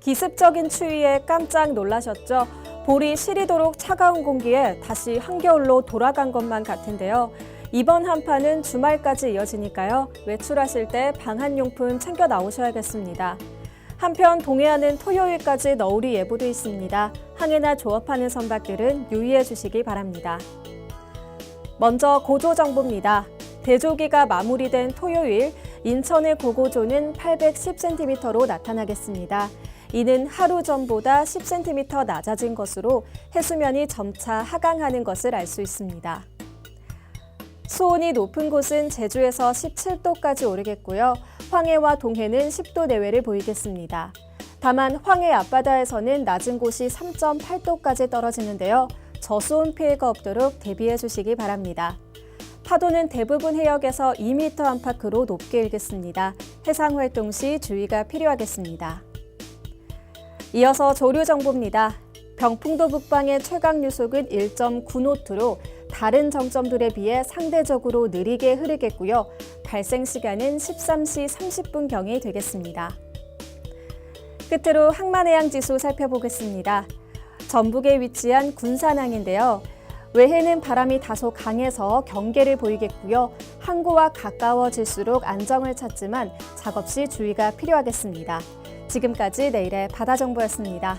기습적인 추위에 깜짝 놀라셨죠? 볼이 시리도록 차가운 공기에 다시 한겨울로 돌아간 것만 같은데요. 이번 한파는 주말까지 이어지니까요. 외출하실 때 방한용품 챙겨 나오셔야겠습니다. 한편 동해안은 토요일까지 너울이 예보돼 있습니다. 항해나 조업하는 선박들은 유의해 주시기 바랍니다. 먼저 고조 정보입니다. 대조기가 마무리된 토요일 인천의 고고조는 810cm로 나타나겠습니다. 이는 하루 전보다 10cm 낮아진 것으로 해수면이 점차 하강하는 것을 알 수 있습니다. 수온이 높은 곳은 제주에서 17도까지 오르겠고요. 황해와 동해는 10도 내외를 보이겠습니다. 다만 황해 앞바다에서는 낮은 곳이 3.8도까지 떨어지는데요. 저수온 피해가 없도록 대비해 주시기 바랍니다. 파도는 대부분 해역에서 2m 안팎으로 높게 일겠습니다. 해상 활동 시 주의가 필요하겠습니다. 이어서 조류 정보입니다. 병풍도 북방의 최강 유속은 1.9노트로 다른 정점들에 비해 상대적으로 느리게 흐르겠고요. 발생 시간은 13시 30분경이 되겠습니다. 끝으로 항만해양 지수 살펴보겠습니다. 전북에 위치한 군산항인데요. 외해는 바람이 다소 강해서 경계를 보이겠고요. 항구와 가까워질수록 안정을 찾지만 작업 시 주의가 필요하겠습니다. 지금까지 내일의 바다 정보였습니다.